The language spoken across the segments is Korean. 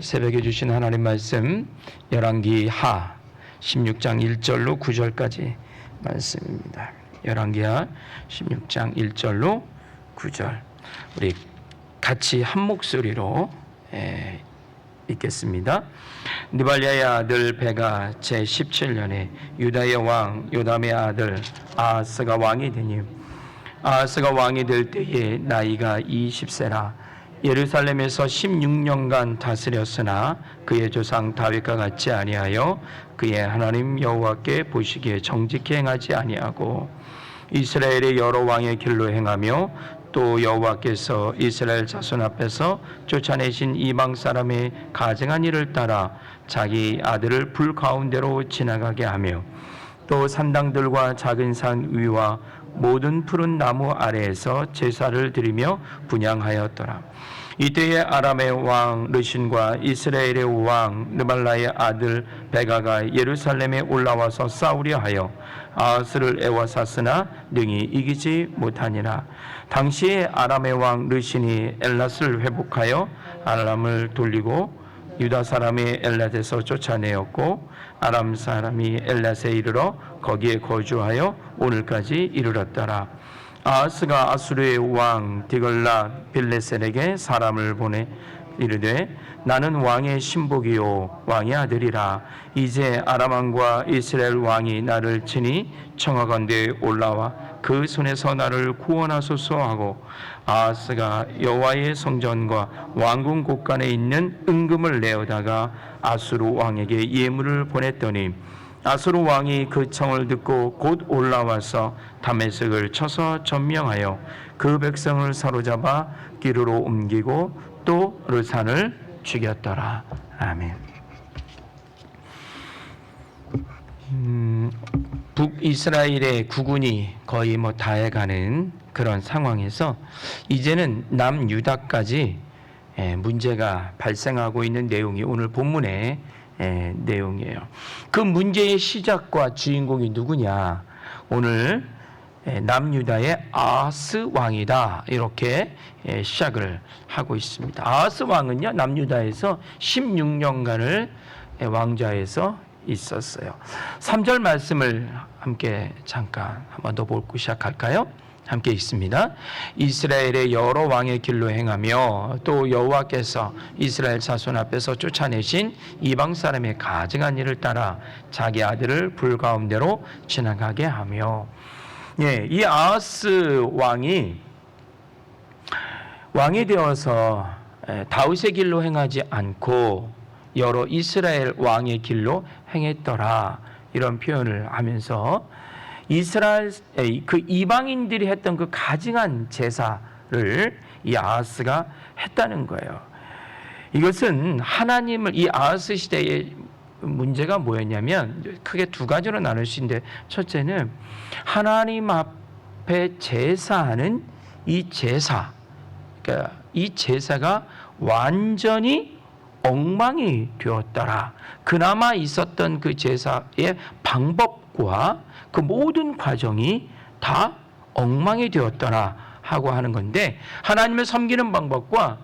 새벽에 주신 하나님 말씀 열왕기 하 16장 1절로 9절까지 말씀입니다. 열왕기 하 16장 1절로 9절 우리 같이 한 목소리로 에, 읽겠습니다. 느발리아의 아들 베가 제 17년에 유다의 왕 요담의 아들 아하스가 왕이 되니 아하스가 왕이 될 때에 나이가 20세라 예루살렘에서 16년간 다스렸으나 그의 조상 다윗과 같지 아니하여 그의 하나님 여호와께 보시기에 정직히 행하지 아니하고 이스라엘의 여러 왕의 길로 행하며 또 여호와께서 이스라엘 자손 앞에서 쫓아내신 이방 사람의 가증한 일을 따라 자기 아들을 불 가운데로 지나가게 하며 또 산당들과 작은 산 위와 모든 푸른 나무 아래에서 제사를 드리며 분양하였더라. 이때에 아람의 왕 르신과 이스라엘의 왕 르말라의 아들 베가가 예루살렘에 올라와서 싸우려 하여 아하스를 애워쌌으나 능히 이기지 못하니라. 당시에 아람의 왕 르신이 엘랏을 회복하여 아람을 돌리고 유다 사람이 엘랏에서 쫓아내었고 아람 사람이 엘랏에 이르러 거기에 거주하여 오늘까지 이르렀더라. 아하스가 아수르의 왕 디글라 빌레셀에게 사람을 보내 이르되 나는 왕의 신복이요 왕의 아들이라. 이제 아람 왕과 이스라엘 왕이 나를 치니 청하건대 올라와 그 손에서 나를 구원하소서 하고 아하스가 여호와의 성전과 왕궁 곳간에 있는 은금을 내어다가 아수르 왕에게 예물을 보냈더니 아수르 왕이 그 청을 듣고 곧 올라와서 다메섹을 쳐서 점령하여 그 백성을 사로잡아 기르로 옮기고 또 르산을 죽였더라. 아멘. 음, 북이스라엘의 구군이 거의 뭐 다해가는 그런 상황에서 이제는 남유다까지 예, 문제가 발생하고 있는 내용이 오늘 본문의 예, 내용이에요. 그 문제의 시작과 주인공이 누구냐? 오늘 예, 남유다의 아하스 왕이다 이렇게 예, 시작을 하고 있습니다. 아하스 왕은요 남유다에서 16년간을 예, 왕좌에서 있었어요. 3절 말씀을 함께 잠깐 한번 더 보고 시작할까요? 함께 읽습니다. 이스라엘의 여러 왕의 길로 행하며 또 여호와께서 이스라엘 자손 앞에서 쫓아내신 이방 사람의 가증한 일을 따라 자기 아들을 불 가운데로 지나가게 하며 예, 이 아하스 왕이 왕이 되어서 에, 다윗의 길로 행하지 않고 여러 이스라엘 왕의 길로 행했더라 이런 표현을 하면서 이스라엘 에이, 그 이방인들이 했던 그 가증한 제사를 이 아하스가 했다는 거예요. 이것은 하나님을 이 아하스 시대의 문제가 뭐였냐면 크게 두 가지로 나눌 수 있는데 첫째는 하나님 앞에 제사하는 이 제사, 그러니까 이 제사가 완전히 엉망이 되었더라. 그나마 있었던 그 제사의 방법과 그 모든 과정이 다 엉망이 되었더라 하고 하는 건데 하나님을 섬기는 방법과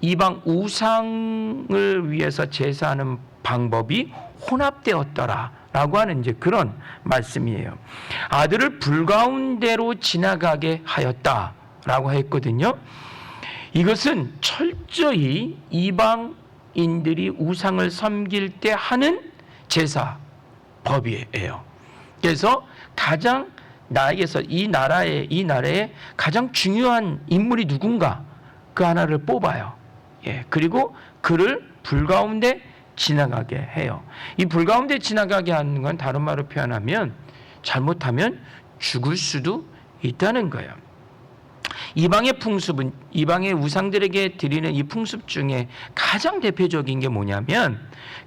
이방 우상을 위해서 제사하는 방법이 혼합되었더라. 라고 하는 이제 그런 말씀이에요. 아들을 불가운데로 지나가게 하였다. 라고 했거든요. 이것은 철저히 이방인들이 우상을 섬길 때 하는 제사 법이에요. 그래서 가장 나에게서 이 나라의 이 나라의 가장 중요한 인물이 누군가 그 하나를 뽑아요. 예. 그리고 그를 불 가운데 지나가게 해요. 이 불 가운데 지나가게 하는 건 다른 말로 표현하면 잘못하면 죽을 수도 있다는 거예요. 이방의 풍습은 이방의 우상들에게 드리는 이 풍습 중에 가장 대표적인 게 뭐냐면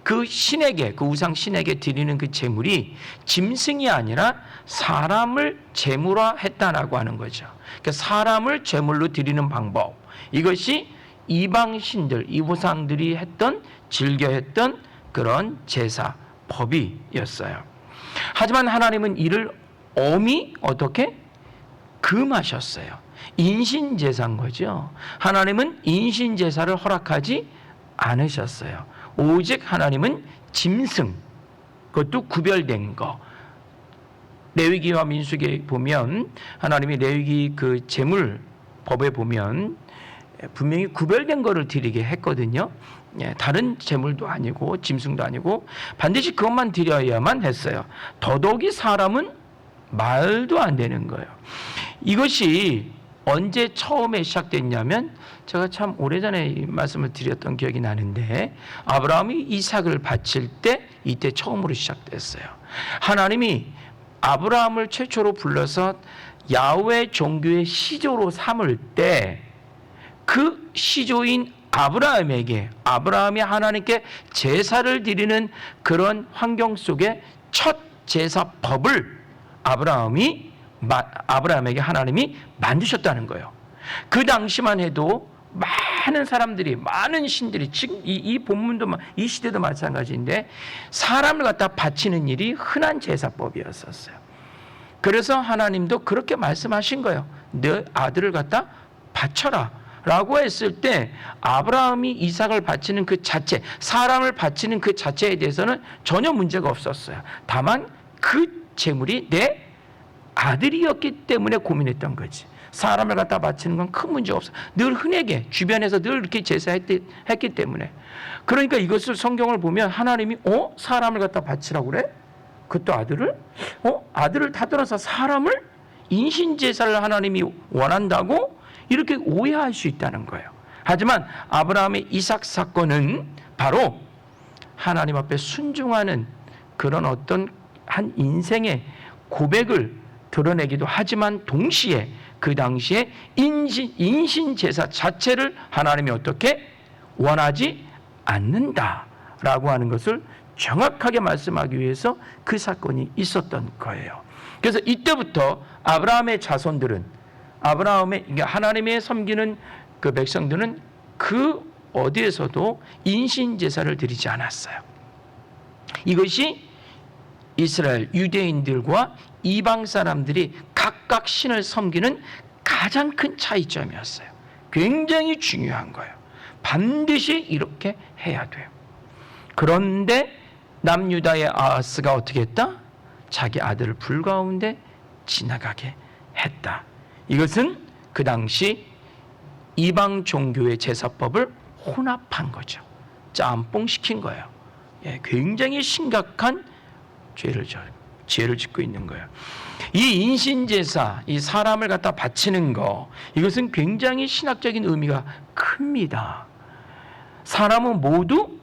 그 신에게 그 우상 신에게 드리는 그 제물이 짐승이 아니라 사람을 제물화 했다라고 하는 거죠. 그러니까 사람을 제물로 드리는 방법 이것이 이방 신들 이 우상들이 했던 즐겨 했던 그런 제사 법이었어요. 하지만 하나님은 이를 엄히 어떻게 금하셨어요. 인신 제사인 거죠. 하나님은 인신 제사를 허락하지 않으셨어요. 오직 하나님은 짐승, 그것도 구별된 거. 레위기와 민수기에 보면 하나님이 레위기 그 제물 법에 보면 분명히 구별된 거를 드리게 했거든요. 예, 다른 제물도 아니고 짐승도 아니고 반드시 그것만 드려야만 했어요. 더더욱이 사람은 말도 안 되는 거예요. 이것이 언제 처음에 시작됐냐면 제가 참 오래전에 이 말씀을 드렸던 기억이 나는데 아브라함이 이삭을 바칠 때 이때 처음으로 시작됐어요. 하나님이 아브라함을 최초로 불러서 야훼 종교의 시조로 삼을 때 그 시조인 아브라함에게 아브라함이 하나님께 제사를 드리는 그런 환경 속에 첫 제사법을 아브라함이 마- 아브라함에게 하나님이 만드셨다는 거예요. 그 당시만 해도 많은 사람들이 많은 신들이 지금 이, 이 본문도 마- 이 시대도 마찬가지인데 사람을 갖다 바치는 일이 흔한 제사법이었었어요. 그래서 하나님도 그렇게 말씀하신 거예요. 내 아들을 갖다 바쳐라. 라고 했을 때 아브라함이 이삭을 바치는 그 자체, 사람을 바치는 그 자체에 대해서는 전혀 문제가 없었어요. 다만 그 재물이 내 아들이었기 때문에 고민했던 거지. 사람을 갖다 바치는 건 큰 문제 없어. 늘 흔하게 주변에서 늘 이렇게 제사했기 했기 때문에. 그러니까 이것을 성경을 보면 하나님이 어 사람을 갖다 바치라고 그래? 그것도 아들을? 어 아들을 타들어서 사람을 인신 제사를 하나님이 원한다고 이렇게 오해할 수 있다는 거예요. 하지만 아브라함의 이삭 사건은 바로 하나님 앞에 순종하는 그런 어떤 한 인생의 고백을 드러내기도 하지만 동시에 그 당시에 인신, 인신 제사 자체를 하나님이 어떻게 원하지 않는다라고 하는 것을 정확하게 말씀하기 위해서 그 사건이 있었던 거예요. 그래서 이때부터 아브라함의 자손들은 아브라함의 그러니까 하나님의 섬기는 그 백성들은 그 어디에서도 인신 제사를 드리지 않았어요. 이것이 이스라엘 유대인들과 이방 사람들이 각각 신을 섬기는 가장 큰 차이점이었어요. 굉장히 중요한 거예요. 반드시 이렇게 해야 돼요. 그런데 남유다의 아하스가 어떻게 했다? 자기 아들을 불 가운데 지나가게 했다. 이것은 그 당시 이방 종교의 제사법을 혼합한 거죠. 짬뽕 시킨 거예요. 예, 굉장히 심각한 죄를 져, 죄를 짓고 있는 거예요. 이 인신 제사, 이 사람을 갖다 바치는 거, 이것은 굉장히 신학적인 의미가 큽니다. 사람은 모두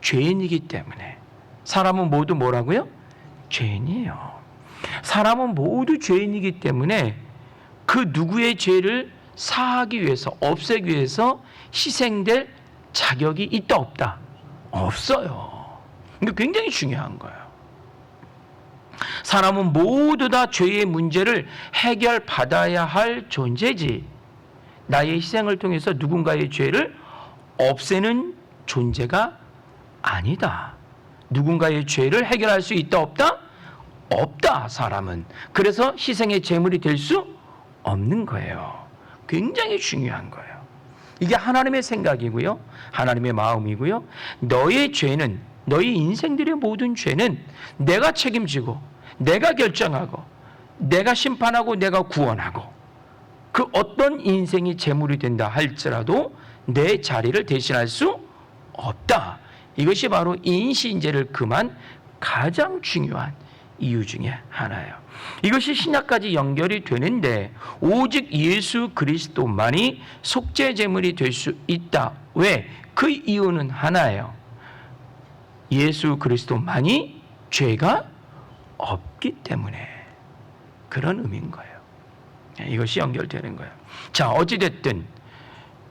죄인이기 때문에 사람은 모두 뭐라고요? 죄인이에요. 사람은 모두 죄인이기 때문에 그 누구의 죄를 사하기 위해서 없애기 위해서 희생될 자격이 있다 없다 없어요. 이게 굉장히 중요한 거예요. 사람은 모두 다 죄의 문제를 해결받아야 할 존재지. 나의 희생을 통해서 누군가의 죄를 없애는 존재가 아니다. 누군가의 죄를 해결할 수 있다 없다? 없다 사람은. 그래서 희생의 제물이 될 수 없는 거예요. 굉장히 중요한 거예요. 이게 하나님의 생각이고요. 하나님의 마음이고요. 너의 죄는 너희 인생들의 모든 죄는 내가 책임지고 내가 결정하고 내가 심판하고 내가 구원하고 그 어떤 인생이 제물이 된다 할지라도 내 자리를 대신할 수 없다. 이것이 바로 인신제를 금한 가장 중요한 이유 중에 하나예요. 이것이 신약까지 연결이 되는데 오직 예수 그리스도만이 속죄 제물이 될 수 있다. 왜? 그 이유는 하나예요. 예수 그리스도만이 죄가 없기 때문에 그런 의미인 거예요. 이것이 연결되는 거예요. 자, 어찌됐든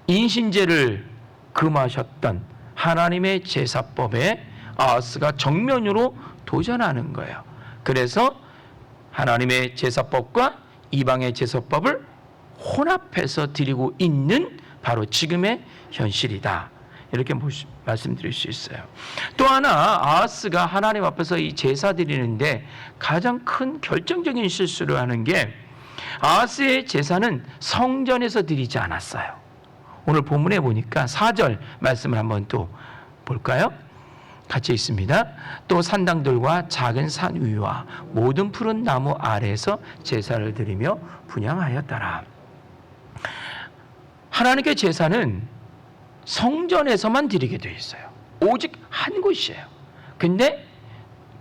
인신제를 금하셨던 하나님의 제사법에 아하스가 정면으로 도전하는 거예요. 그래서 하나님의 제사법과 이방의 제사법을 혼합해서 드리고 있는 바로 지금의 현실이다. 이렇게 말씀드릴 수 있어요. 또 하나 아하스가 하나님 앞에서 이 제사 드리는데 가장 큰 결정적인 실수를 하는 게 아하스의 제사는 성전에서 드리지 않았어요. 오늘 본문에 보니까 4절 말씀을 한번 또 볼까요? 같이 있습니다. 또 산당들과 작은 산 위와 모든 푸른 나무 아래에서 제사를 드리며 분양하였더라. 하나님께 제사는 성전에서만 드리게 되어 있어요. 오직 한 곳이에요. 근데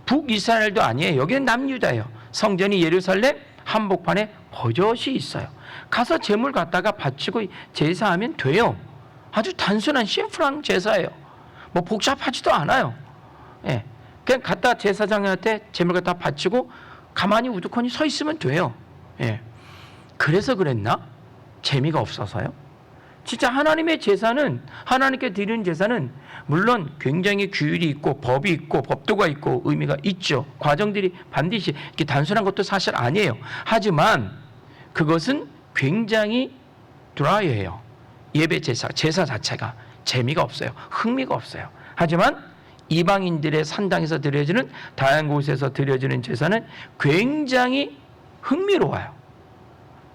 북이스라엘도 아니에요. 여기는 남유다예요. 성전이 예루살렘 한복판에 버젓이 있어요. 가서 제물 갖다가 바치고 제사하면 돼요. 아주 단순한 심플한 제사예요. 뭐 복잡하지도 않아요. 예. 그냥 갖다 제사장한테 제물 갖다 바치고 가만히 우두커니 서 있으면 돼요. 예. 그래서 그랬나? 재미가 없어서요. 진짜 하나님의 제사는 하나님께 드리는 제사는 물론 굉장히 규율이 있고 법이 있고 법도가 있고 의미가 있죠. 과정들이 반드시 이렇게 단순한 것도 사실 아니에요. 하지만 그것은 굉장히 드라이해요. 예배 제사, 제사 자체가 재미가 없어요. 흥미가 없어요. 하지만 이방인들의 산당에서 드려지는 다양한 곳에서 드려지는 제사는 굉장히 흥미로워요.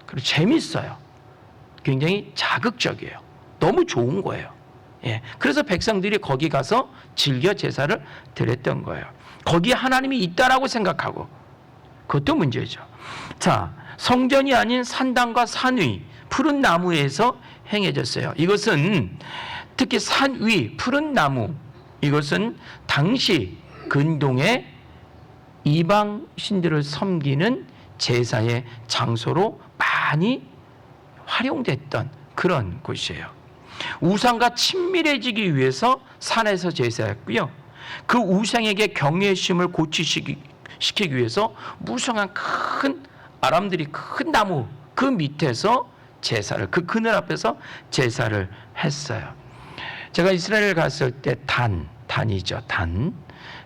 그리고 재밌어요. 굉장히 자극적이에요. 너무 좋은 거예요. 예. 그래서 백성들이 거기 가서 즐겨 제사를 드렸던 거예요. 거기에 하나님이 있다라고 생각하고 그것도 문제죠. 자, 성전이 아닌 산당과 산 위, 푸른 나무에서 행해졌어요. 이것은 특히 산 위, 푸른 나무, 이것은 당시 근동의 이방 신들을 섬기는 제사의 장소로 많이 활용됐던 그런 곳이에요. 우상과 친밀해지기 위해서 산에서 제사했고요. 그 우상에게 경외심을 고치시기 시키기 위해서 무성한 큰 아람들이 큰 나무 그 밑에서 제사를 그 그늘 앞에서 제사를 했어요. 제가 이스라엘 갔을 때 단, 단이죠. 단.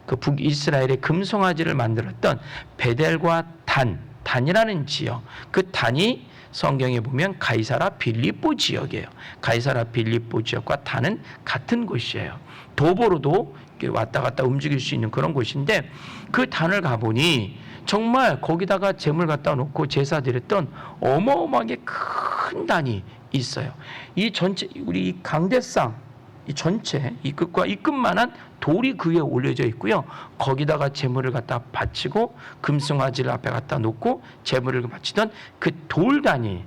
그 북이스라엘의 금송아지를 만들었던 베델과 단, 단이라는 지역. 그 단이 성경에 보면 가이사라 빌립보 지역이에요. 가이사라 빌립보 지역과 단은 같은 곳이에요. 도보로도 왔다 갔다 움직일 수 있는 그런 곳인데 그 단을 가보니 정말 거기다가 재물 갖다 놓고 제사 드렸던 어마어마하게 큰 단이 있어요. 이 전체 우리 이 강대상 이 전체 이 끝과 이 끝만한 돌이 그 위에 올려져 있고요. 거기다가 재물을 갖다 바치고 금송아지를 앞에 갖다 놓고 재물을 바치던 그 돌단이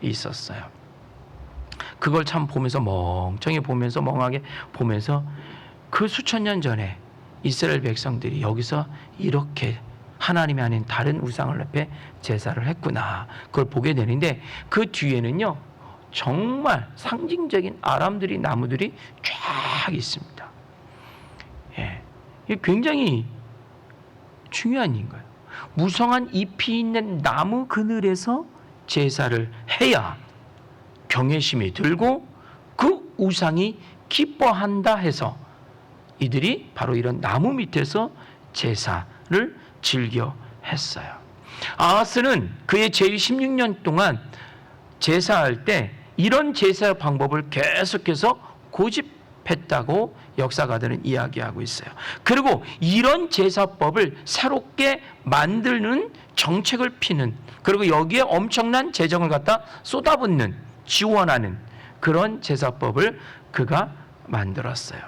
있었어요. 그걸 참 보면서 멍청이 보면서 멍하게 보면서 그 수천 년 전에 이스라엘 백성들이 여기서 이렇게 하나님이 아닌 다른 우상을 옆에 제사를 했구나. 그걸 보게 되는데 그 뒤에는요. 정말 상징적인 아람들이 나무들이 쫙 있습니다. 예. 굉장히 중요한 인 거예요. 무성한 잎이 있는 나무 그늘에서 제사를 해야 경외심이 들고 그 우상이 기뻐한다 해서 이들이 바로 이런 나무 밑에서 제사를 즐겨 했어요. 아하스는 그의 제위 16년 동안 제사할 때 이런 제사 방법을 계속해서 고집했다고 역사가들은 이야기하고 있어요. 그리고 이런 제사법을 새롭게 만드는 정책을 피는 그리고 여기에 엄청난 재정을 갖다 쏟아붓는 지원하는 그런 제사법을 그가 만들었어요.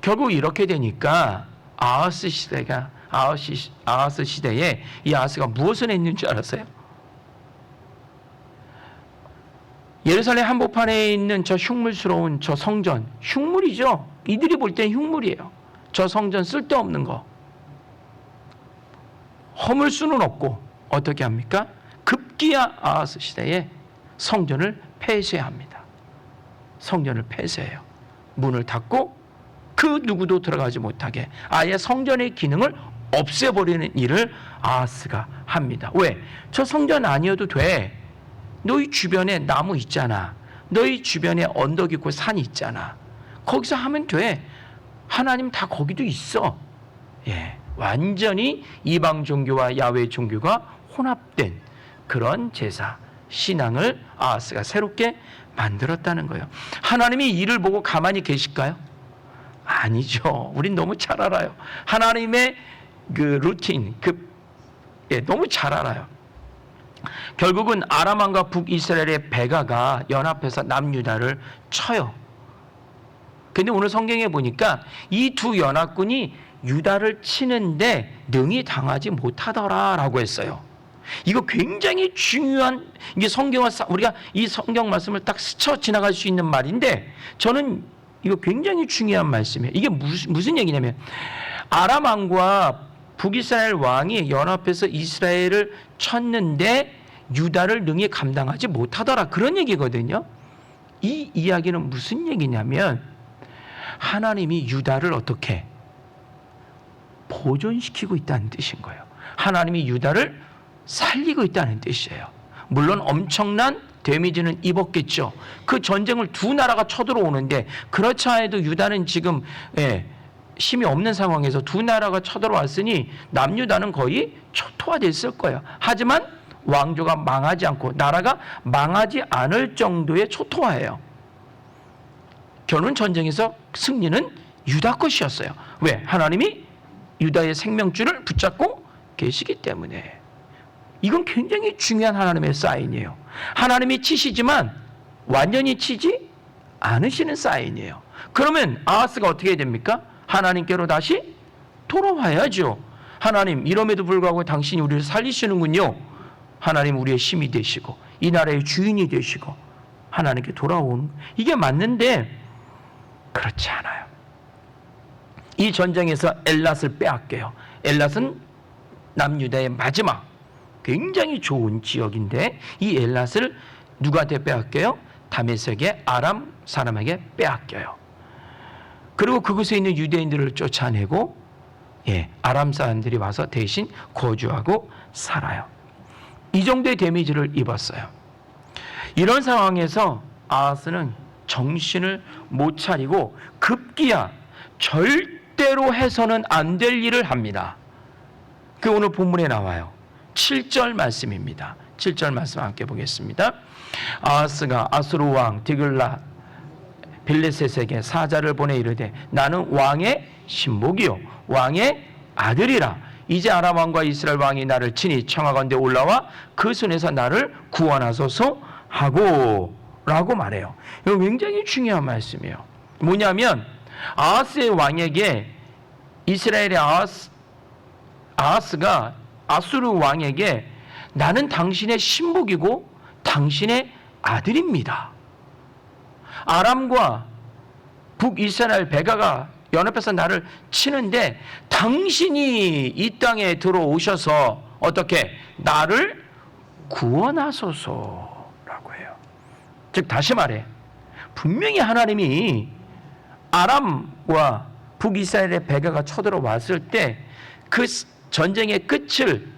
결국 이렇게 되니까 아하스 시대가 아하스, 시대에 이 아하스가 무엇을 했는 줄 알았어요? 예루살렘 한복판에 있는 저 흉물스러운 저 성전, 흉물이죠. 이들이 볼 땐 흉물이에요. 저 성전 쓸데없는 거. 허물 수는 없고 어떻게 합니까? 급기야 아하스 시대에 성전을 폐쇄합니다. 성전을 폐쇄해요. 문을 닫고 그 누구도 들어가지 못하게 아예 성전의 기능을 없애버리는 일을 아하스가 합니다. 왜? 저 성전 아니어도 돼. 너희 주변에 나무 있잖아. 너희 주변에 언덕 있고 산 있잖아. 거기서 하면 돼. 하나님 다 거기도 있어. 예. 완전히 이방 종교와 야외 종교가 혼합된 그런 제사, 신앙을 아하스가 새롭게 만들었다는 거예요. 하나님이 이를 보고 가만히 계실까요? 아니죠. 우린 너무 잘 알아요. 하나님의 그 루틴, 그, 예, 너무 잘 알아요. 결국은 아람왕과 북이스라엘의 베가가 연합해서 남유다를 쳐요. 근데 오늘 성경에 보니까 이 두 연합군이 유다를 치는데 능히 당하지 못하더라라고 했어요. 이거 굉장히 중요한 이게 성경을 사- 우리가 이 성경 말씀을 딱 스쳐 지나갈 수 있는 말인데 저는 이거 굉장히 중요한 말씀이에요. 이게 무슨 무슨 얘기냐면 아람 왕과 북이스라엘 왕이 연합해서 이스라엘을 쳤는데 유다를 능히 감당하지 못하더라 그런 얘기거든요. 이 이야기는 무슨 얘기냐면 하나님이 유다를 어떻게 보존시키고 있다는 뜻인 거예요. 하나님이 유다를 살리고 있다는 뜻이에요. 물론 엄청난 데미지는 입었겠죠. 그 전쟁을 두 나라가 쳐들어오는데 그렇지 않아도 유다는 지금 예, 힘이 없는 상황에서 두 나라가 쳐들어왔으니 남유다는 거의 초토화됐을 거예요. 하지만 왕조가 망하지 않고 나라가 망하지 않을 정도의 초토화예요. 결론 전쟁에서 승리는 유다 것이었어요. 왜? 하나님이 유다의 생명줄을 붙잡고 계시기 때문에. 이건 굉장히 중요한 하나님의 사인이에요. 하나님이 치시지만 완전히 치지 않으시는 사인이에요. 그러면 아하스가 어떻게 됩니까? 하나님께로 다시 돌아와야죠. 하나님, 이럼에도 불구하고 당신이 우리를 살리시는군요. 하나님 우리의 힘이 되시고 이 나라의 주인이 되시고 하나님께 돌아오는 이게 맞는데 그렇지 않아요. 이 전쟁에서 엘랏을 빼앗겨요. 엘랏은 남유다의 마지막 굉장히 좋은 지역인데 이 엘랏을 누구한테 빼앗겨요? 다메섹의 아람 사람에게 빼앗겨요. 그리고 그곳에 있는 유대인들을 쫓아내고 예, 아람 사람들이 와서 대신 거주하고 살아요. 이 정도의 데미지를 입었어요. 이런 상황에서 아하스는 정신을 못 차리고 급기야 절대로 해서는 안 될 일을 합니다. 그 오늘 본문에 나와요. 7절 말씀입니다. 7절 말씀 함께 보겠습니다. 아하스가 아수르 왕 디글라 빌레셋에게 사자를 보내 이르되 나는 왕의 신복이요 왕의 아들이라 이제 아람 왕과 이스라엘 왕이 나를 친히 청하건대 올라와 그 손에서 나를 구원하소서 하고 라고 말해요. 이거 굉장히 중요한 말씀이에요. 뭐냐면 아하스의 왕에게 이스라엘의 아하스, 아하스가 아수르 왕에게 나는 당신의 신복이고 당신의 아들입니다. 아람과 북이스라엘 베가가 연합해서 나를 치는데 당신이 이 땅에 들어오셔서 어떻게 나를 구원하소서라고 해요. 즉 다시 말해 분명히 하나님이 아람과 북이스라엘의 베가가 쳐들어왔을 때 그 전쟁의 끝을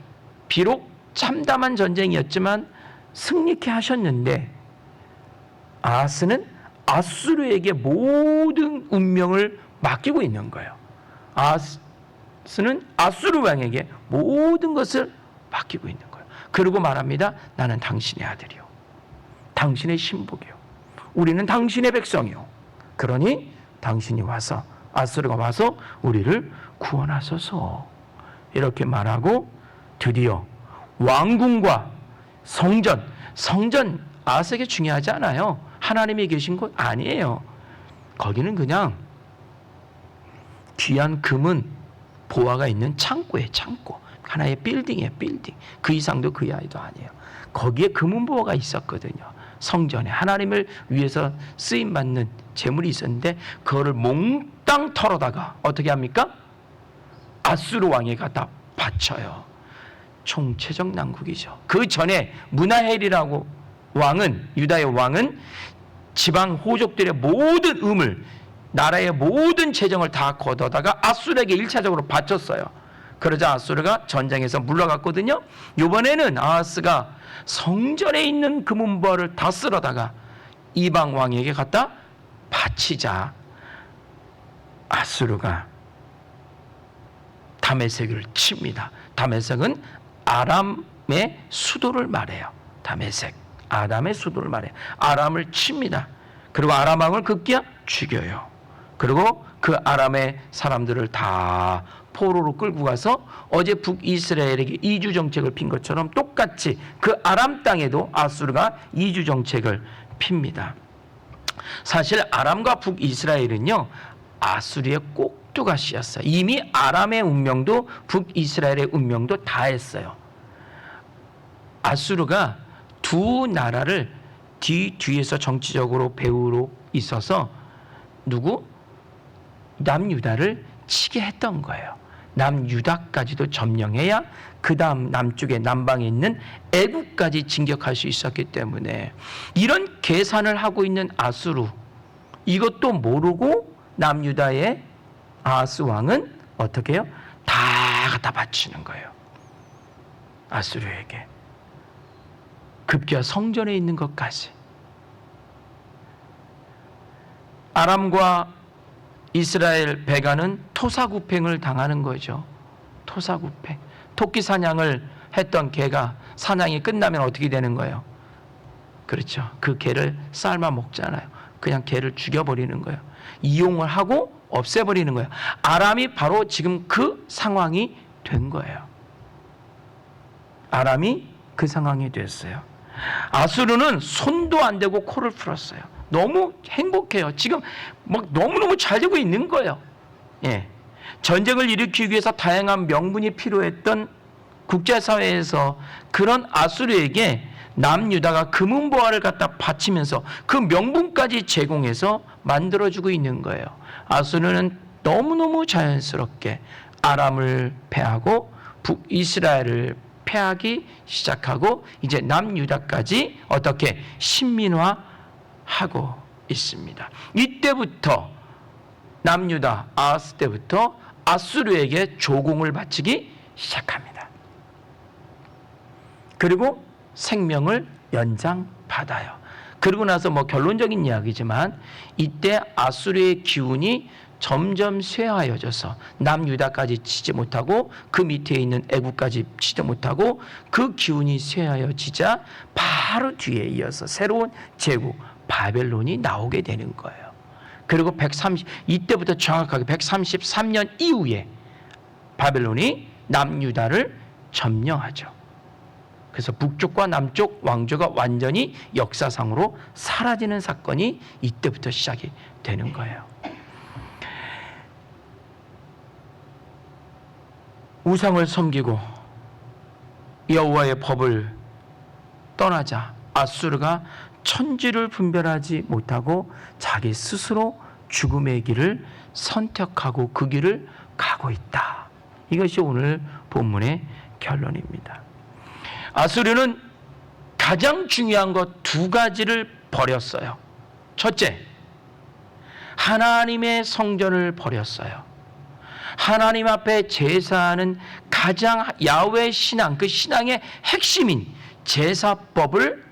비록 참담한 전쟁이었지만 승리케 하셨는데 아스는 아수르에게 모든 운명을 맡기고 있는 거예요. 아스는 아수르 왕에게 모든 것을 맡기고 있는 거예요. 그리고 말합니다. 나는 당신의 아들이요. 당신의 신복이요. 우리는 당신의 백성이요. 그러니 당신이 와서 아수르가 와서 우리를 구원하소서. 이렇게 말하고 드디어 왕궁과 성전, 성전 아스에게 중요하지 않아요. 하나님이 계신 곳 아니에요. 거기는 그냥 귀한 금은 보화가 있는 창고에 창고. 하나의 빌딩이에요, 빌딩. 그 이상도 그 이하도 아니에요. 거기에 금은 보화가 있었거든요. 성전에 하나님을 위해서 쓰임 받는 재물이 있었는데 그거를 몽땅 털어다가 어떻게 합니까? 아수르 왕에 갖다 바쳐요. 총체적 난국이죠. 그 전에 문하헬이라고 왕은 유다의 왕은 지방 호족들의 모든 음을 나라의 모든 재정을 다 걷어다가 아수르에게 일차적으로 바쳤어요. 그러자 아수르가 전쟁에서 물러갔거든요. 이번에는 아하스가 성전에 있는 금은보화를 다 쓸어다가 이방 왕에게 갖다 바치자 아수르가 다메섹을 칩니다. 다메섹은 아람의 수도를 말해요. 다메섹. 아람의 수도를 말해요. 아람을 칩니다. 그리고 아람 왕을 급기야 죽여요. 그리고 그 아람의 사람들을 다 포로로 끌고 가서 어제 북이스라엘에게 이주 정책을 핀 것처럼 똑같이 그 아람 땅에도 아수르가 이주 정책을 핍니다. 사실 아람과 북이스라엘은요 아수르의 꼭두가 씌었어요. 이미 아람의 운명도 북이스라엘의 운명도 다 했어요. 아수르가 두 나라를 뒤 뒤에서 정치적으로 배우로 있어서 누구 남유다를 치게 했던 거예요. 남유다까지도 점령해야 그 다음 남쪽에 남방에 있는 애국까지 진격할 수 있었기 때문에 이런 계산을 하고 있는 아수르 이것도 모르고 남유다의 아스 왕은 어떻게 해요? 다 갖다 바치는 거예요. 아수르에게 급기야 성전에 있는 것까지 아람과 이스라엘 배가는 토사구팽을 당하는 거죠. 토사구팽. 토끼 사냥을 했던 개가 사냥이 끝나면 어떻게 되는 거예요? 그렇죠. 그 개를 삶아 먹잖아요. 그냥 개를 죽여버리는 거예요. 이용을 하고 없애버리는 거예요. 아람이 바로 지금 그 상황이 된 거예요. 아람이 그 상황이 됐어요. 아수르는 손도 안 대고 코를 풀었어요. 너무 행복해요. 지금 막 너무너무 잘 되고 있는 거예요. 예. 전쟁을 일으키기 위해서 다양한 명분이 필요했던 국제사회에서 그런 아수르에게 남유다가 금은보화를 갖다 바치면서 그 명분까지 제공해서 만들어주고 있는 거예요. 아수르는 너무너무 자연스럽게 아람을 패하고 북이스라엘을 패하기 시작하고 이제 남유다까지 어떻게 신민화하고 있습니다. 이때부터 남유다 아스 때부터 아수르에게 조공을 바치기 시작합니다. 그리고 생명을 연장받아요. 그리고 나서 뭐 결론적인 이야기지만 이때 아수르의 기운이 점점 쇠하여져서 남유다까지 치지 못하고 그 밑에 있는 애국까지 치지 못하고 그 기운이 쇠하여지자 바로 뒤에 이어서 새로운 제국 바벨론이 나오게 되는 거예요. 그리고 130 이때부터 정확하게 133년 이후에 바벨론이 남유다를 점령하죠. 그래서 북쪽과 남쪽 왕조가 완전히 역사상으로 사라지는 사건이 이때부터 시작이 되는 거예요. 우상을 섬기고 여호와의 법을 떠나자 아수르가 천지를 분별하지 못하고 자기 스스로 죽음의 길을 선택하고 그 길을 가고 있다. 이것이 오늘 본문의 결론입니다. 아수르는 가장 중요한 것 두 가지를 버렸어요. 첫째, 하나님의 성전을 버렸어요. 하나님 앞에 제사하는 가장 야외 신앙, 그 신앙의 핵심인 제사법을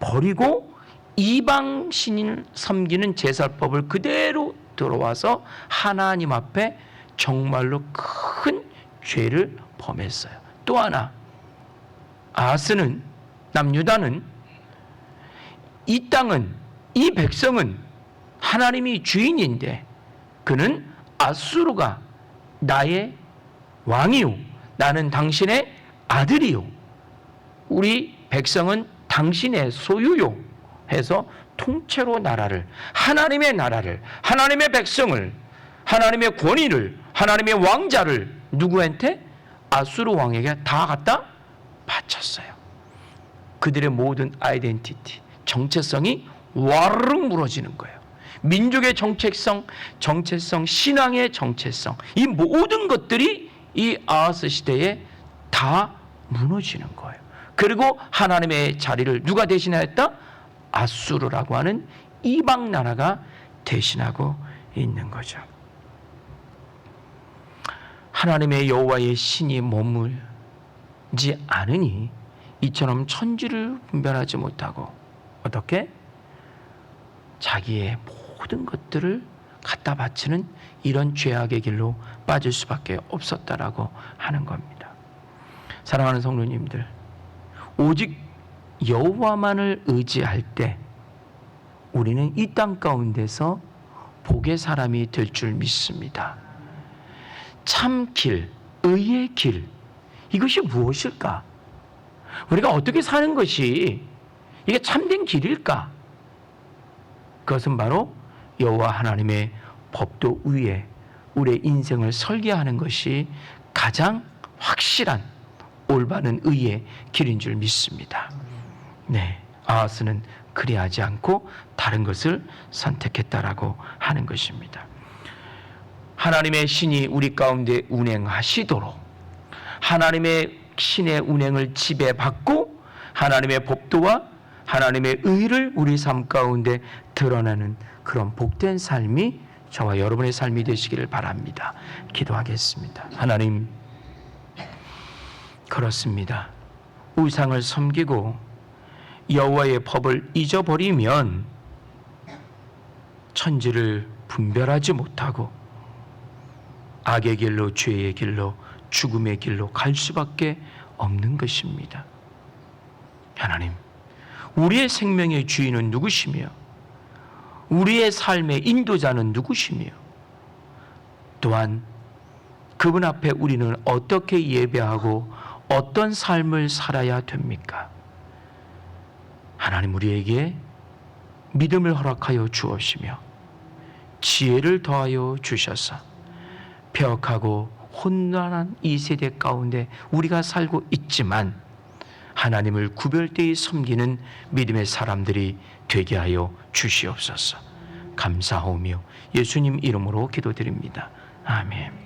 버리고 이방 신을 섬기는 제사법을 그대로 들어와서 하나님 앞에 정말로 큰 죄를 범했어요. 또 하나, 아스는, 남유다는 이 땅은, 이 백성은 하나님이 주인인데 그는 아수르가 나의 왕이요. 나는 당신의 아들이요. 우리 백성은 당신의 소유요. 해서 통째로 나라를, 하나님의 나라를, 하나님의 백성을, 하나님의 권위를, 하나님의 왕자를 누구한테? 아수르 왕에게 다 갖다 바쳤어요. 그들의 모든 아이덴티티, 정체성이 와르르 무너지는 거예요. 민족의 정체성, 정체성, 신앙의 정체성, 이 모든 것들이 이 아하스 시대에 다 무너지는 거예요. 그리고 하나님의 자리를 누가 대신하였다? 아수르라고 하는 이방 나라가 대신하고 있는 거죠. 하나님의 여호와의 신이 머물지 않으니 이처럼 천지를 분별하지 못하고 어떻게 자기의 모든 것들을 갖다 바치는 이런 죄악의 길로 빠질 수밖에 없었다라고 하는 겁니다. 사랑하는 성도님들, 오직 여호와만을 의지할 때 우리는 이 땅 가운데서 복의 사람이 될 줄 믿습니다. 참 길, 의의 길. 이것이 무엇일까? 우리가 어떻게 사는 것이 이게 참된 길일까? 그것은 바로 여호와 하나님의 법도 위에 우리의 인생을 설계하는 것이 가장 확실한 올바른 의의 길인 줄 믿습니다. 네. 아하스는 그리하지 않고 다른 것을 선택했다라고 하는 것입니다. 하나님의 신이 우리 가운데 운행하시도록 하나님의 신의 운행을 지배받고 하나님의 법도와 하나님의 의를 우리 삶 가운데 드러나는 그런 복된 삶이 저와 여러분의 삶이 되시기를 바랍니다. 기도하겠습니다. 하나님 그렇습니다. 우상을 섬기고 여호와의 법을 잊어버리면 천지를 분별하지 못하고 악의 길로 죄의 길로 죽음의 길로 갈 수밖에 없는 것입니다. 하나님, 우리의 생명의 주인은 누구시며 우리의 삶의 인도자는 누구시며 또한 그분 앞에 우리는 어떻게 예배하고 어떤 삶을 살아야 됩니까? 하나님 우리에게 믿음을 허락하여 주옵시며 지혜를 더하여 주셔서 폐역하고 혼란한 이 세대 가운데 우리가 살고 있지만 하나님을 구별되이 섬기는 믿음의 사람들이 되게 하여 주시옵소서. 감사하오며 예수님 이름으로 기도드립니다. 아멘.